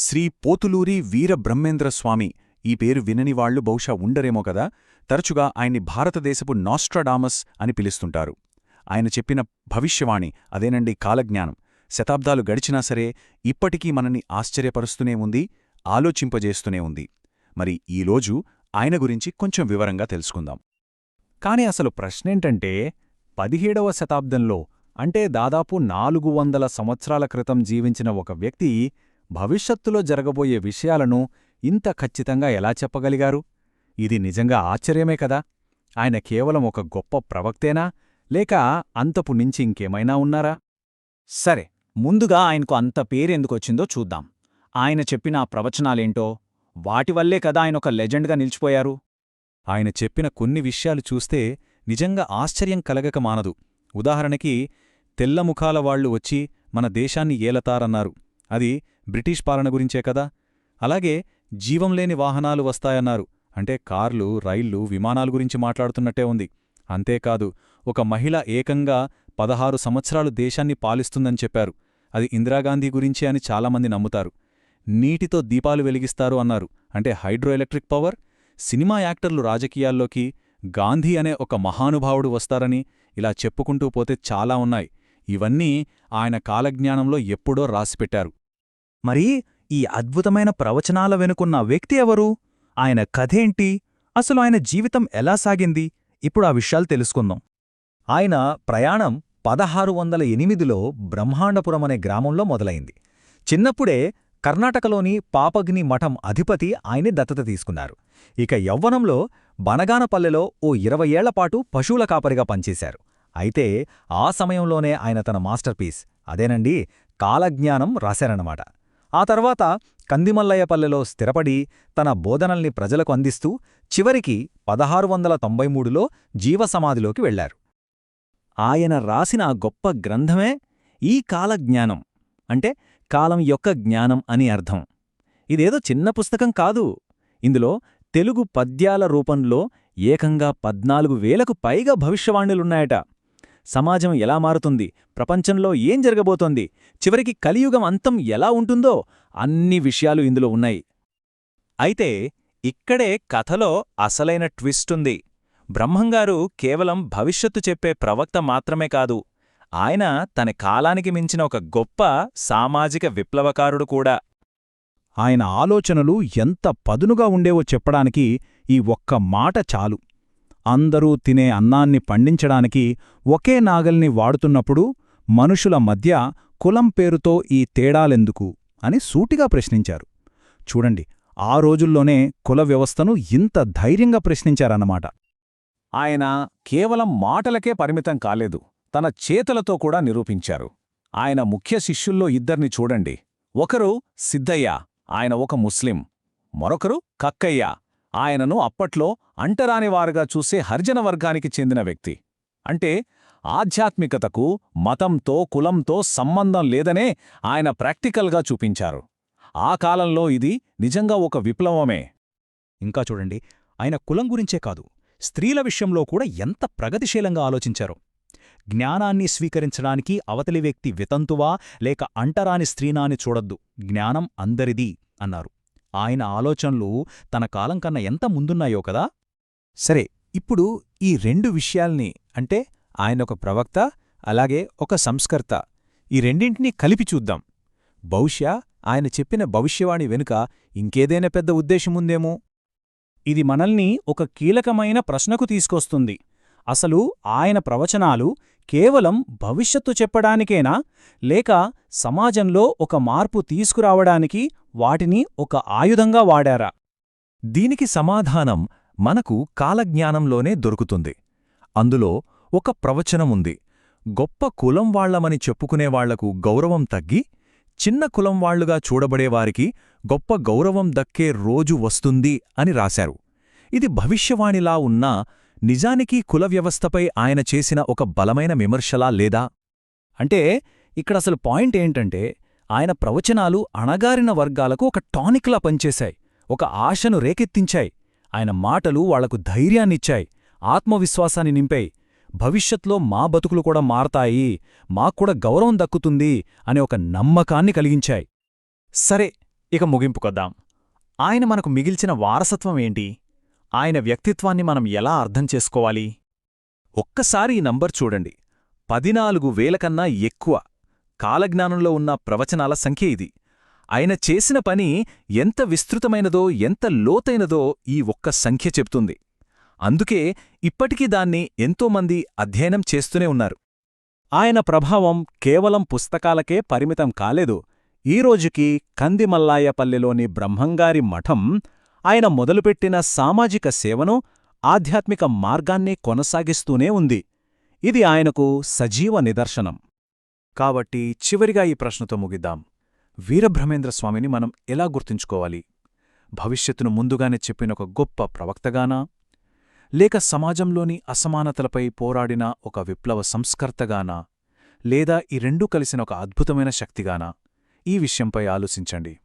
శ్రీ పోతులూరి వీరబ్రహ్మేంద్రస్వామి ఈ పేరు వినని వాళ్ళు బహుశా ఉండరేమో కదా. తరచుగా ఆయన్ని భారతదేశపు నాస్ట్రాడామస్ అని పిలుస్తుంటారు. ఆయన చెప్పిన భవిష్యవాణి అదేనండి కాలజ్ఞానం. శతాబ్దాలు గడిచినా సరే ఇప్పటికీ మనని ఆశ్చర్యపరుస్తూనే ఉంది ఆలోచింపజేస్తూనే ఉంది. మరి ఈరోజు ఆయన గురించి కొంచెం వివరంగా తెలుసుకుందాం. కాని అసలు ప్రశ్నేంటంటే పదిహేడవ శతాబ్దంలో అంటే దాదాపు నాలుగు వందల సంవత్సరాల క్రితం జీవించిన ఒక వ్యక్తి భవిష్యత్తులో జరగబోయే విషయాలను ఇంత ఖచ్చితంగా ఎలా చెప్పగలిగారు? ఇది నిజంగా ఆశ్చర్యమే కదా! ఆయన కేవలం ఒక గొప్ప ప్రవక్తేనా? లేక అంతపు నుంచి ఇంకేమైనా ఉన్నారా? సరే ముందుగా ఆయనకు అంత పేరెందుకొచ్చిందో చూద్దాం. ఆయన చెప్పిన ఆ ప్రవచనాలేంటో? వాటివల్లే కదా ఆయన ఒక లెజెండ్గా నిలిచిపోయారు? ఆయన చెప్పిన కొన్ని విషయాలు చూస్తే నిజంగా ఆశ్చర్యం కలగక మానదు. ఉదాహరణకి తెల్లముఖాల వాళ్ళు వచ్చి మన దేశాన్ని ఏలతారన్నారు. అది బ్రిటిష్ పాలన గురించే కదా? అలాగే జీవంలేని వాహనాలు వస్తాయన్నారు. అంటే కార్లు రైళ్ళు విమానాల గురించి మాట్లాడుతున్నట్టే ఉంది. అంతేకాదు ఒక మహిళ ఏకంగా పదహారు సంవత్సరాలు దేశాన్ని పాలిస్తుందని చెప్పారు. అది ఇందిరాగాంధీ గురించే అని చాలామంది నమ్ముతారు. నీటితో దీపాలు వెలిగిస్తారు అన్నారు. అంటే హైడ్రో ఎలక్ట్రిక్ పవర్? సినిమా యాక్టర్లు రాజకీయాల్లోకి గాంధీ అనే ఒక మహానుభావుడు వస్తారని ఇలా చెప్పుకుంటూ పోతే చాలా ఉన్నాయి. ఇవన్నీ ఆయన కాలజ్ఞానంలో ఎప్పుడో రాసిపెట్టారు. మరి ఈ అద్భుతమైన ప్రవచనాల వెనుకున్న వ్యక్తి ఎవరు? ఆయన కథేంటి? అసలు ఆయన జీవితం ఎలా సాగింది? ఇప్పుడు ఆ విషయాలు తెలుసుకుందాం. ఆయన ప్రయాణం పదహారు వందల ఎనిమిదిలో బ్రహ్మాండపురం అనే గ్రామంలో మొదలైంది. చిన్నప్పుడే కర్ణాటకలోని పాపగ్ని మఠం అధిపతి ఆయన్ని దత్తత తీసుకున్నారు. ఇక యవ్వనంలో బనగానపల్లెలో ఓ ఇరవై ఏళ్ళపాటు పశువుల కాపరిగా పనిచేశారు. అయితే ఆ సమయంలోనే ఆయన తన మాస్టర్పీస్. అదేనండి కాలజ్ఞానం రాశారన్నమాట. ఆ తర్వాత కందిమల్లయ్యపల్లెలో స్థిరపడి తన బోధనల్ని ప్రజలకు అందిస్తూ చివరికి పదహారు వందల తొంభై మూడులో జీవసమాధిలోకి వెళ్ళారు ఆయన రాసిన గొప్ప గ్రంథమే ఈ కాలజ్ఞానం అంటే కాలం యొక్క జ్ఞానం అని అర్థం. ఇదేదో చిన్న పుస్తకం కాదు. ఇందులో తెలుగు పద్యాల రూపంలో ఏకంగా పద్నాలుగు వేలకు పైగా భవిష్యవాణులున్నాయట. సమాజం ఎలా మారుతుంది? ప్రపంచంలో ఏం జరగబోతోంది? చివరికి కలియుగం అంతం ఎలా ఉంటుందో అన్ని విషయాలు ఇందులో ఉన్నాయి. అయితే ఇక్కడే కథలో అసలైన ట్విస్టుంది బ్రహ్మంగారు కేవలం భవిష్యత్తు చెప్పే ప్రవక్త మాత్రమే కాదు ఆయన తన కాలానికి మించిన ఒక గొప్ప సామాజిక విప్లవకారుడు కూడా. ఆయన ఆలోచనలు ఎంత పదునుగా ఉండేవో చెప్పడానికి ఈ ఒక్క మాట చాలు. అందరూ తినే అన్నాన్ని పండించడానికి ఒకే నాగల్ని వాడుతున్నప్పుడు మనుషుల మధ్య కులం పేరుతో ఈ తేడాలెందుకు అని సూటిగా ప్రశ్నించారు. చూడండి ఆ రోజుల్లోనే కుల వ్యవస్థను ఇంత ధైర్యంగా ప్రశ్నించారన్నమాట. ఆయన కేవలం మాటలకే పరిమితం కాలేదు తన చేతలతో కూడా నిరూపించారు. ఆయన ముఖ్య శిష్యుల్లో ఇద్దర్ని చూడండి. ఒకరు సిద్ధయ్య ఆయన ఒక ముస్లిం. మరొకరు కక్కయ్య. ఆయనను అప్పట్లో అంటరానివారుగా చూసే హర్జన వర్గానికి చెందిన వ్యక్తి. అంటే ఆధ్యాత్మికతకు మతంతో కులంతో సంబంధం లేదనే ఆయన ప్రాక్టికల్గా చూపించారు. ఆ కాలంలో ఇది నిజంగా ఒక విప్లవమే. ఇంకా చూడండి ఆయన కులం గురించే కాదు స్త్రీల విషయంలో కూడా ఎంత ప్రగతిశీలంగా ఆలోచించారు. జ్ఞానాన్ని స్వీకరించడానికి అవతలి వ్యక్తి వితంతువా లేక అంటరాని స్త్రీనాని చూడద్దు జ్ఞానం అందరిది అన్నారు. ఆయన ఆలోచనలు తన కాలం కన్నా ఎంత ముందున్నాయో కదా? సరే ఇప్పుడు ఈ రెండు విషయాల్ని అంటే ఆయనొక ప్రవక్త అలాగే ఒక సంస్కర్త ఈ రెండింటినీ కలిపి చూద్దాం. బహుశా ఆయన చెప్పిన భవిష్యవాణి వెనుక ఇంకేదైనా పెద్ద ఉద్దేశముందేమో? ఇది మనల్ని ఒక కీలకమైన ప్రశ్నకు తీసుకొస్తుంది. అసలు ఆయన ప్రవచనాలు కేవలం భవిష్యత్తు చెప్పడానికేనా? లేక సమాజంలో ఒక మార్పు తీసుకురావడానికి వాటిని ఒక ఆయుధంగా వాడారా? దీనికి సమాధానం మనకు కాలజ్ఞానంలోనే దొరుకుతుంది. అందులో ఒక ప్రవచనముంది గొప్ప కులం వాళ్ళమని చెప్పుకునేవాళ్ళకు గౌరవం తగ్గి చిన్న కులం వాళ్ళుగా చూడబడేవారికి గొప్ప గౌరవం దక్కే రోజు వస్తుంది అని రాశారు. ఇది భవిష్యవాణిలా ఉన్నా నిజానికి కుల వ్యవస్థపై ఆయన చేసిన ఒక బలమైన విమర్శలా లేదా? అంటే ఇక్కడసలు పాయింట్ ఏంటంటే ఆయన ప్రవచనాలు అణగారిన వర్గాలకు ఒక టానిక్లా పనిచేశాయి. ఒక ఆశను రేకెత్తించాయి. ఆయన మాటలు వాళ్ళకు ధైర్యాన్నిచ్చాయి. ఆత్మవిశ్వాసాన్ని నింపాయి. భవిష్యత్లో మా బతుకులు కూడా మారతాయి. మాక్కూడా గౌరవం దక్కుతుంది అనే ఒక నమ్మకాన్ని కలిగించాయి. సరే ఇక ముగింపుకొద్దాం ఆయన మనకు మిగిల్చిన వారసత్వం ఏంటి? ఆయన వ్యక్తిత్వాన్ని మనం ఎలా అర్థం చేసుకోవాలి? ఒక్కసారి ఈ నంబర్ చూడండి. పదినాలుగు వేలకన్నా ఎక్కువ. కాలజ్ఞానంలో ఉన్న ప్రవచనాల సంఖ్య ఇది. ఆయన చేసిన పని ఎంత విస్తృతమైనదో ఎంత లోతైనదో ఈ ఒక్క సంఖ్య చెప్తుంది అందుకే ఇప్పటికీ దాన్ని ఎంతోమంది అధ్యయనం చేస్తూనే ఉన్నారు. ఆయన ప్రభావం కేవలం పుస్తకాలకే పరిమితం కాలేదు. ఈ రోజుకి కందిమల్లాయపల్లెలోని బ్రహ్మంగారి మఠం ఆయన మొదలుపెట్టిన సామాజిక సేవను ఆధ్యాత్మిక మార్గాన్ని కొనసాగిస్తూనే ఉంది. ఇది ఆయనకు సజీవ నిదర్శనం. కాబట్టి చివరిగా ఈ ప్రశ్నతో ముగిద్దాం. వీరభ్రమేంద్ర స్వామిని మనం ఎలా గుర్తుంచుకోవాలి? భవిష్యత్తును ముందుగానే చెప్పిన ఒక గొప్ప ప్రవక్తగానా? లేక సమాజంలోని అసమానతలపై పోరాడిన ఒక విప్లవ సంస్కర్తగానా? లేదా ఈ రెండూ కలిసిన ఒక అద్భుతమైన శక్తిగానా? ఈ విషయంపై ఆలోచించండి.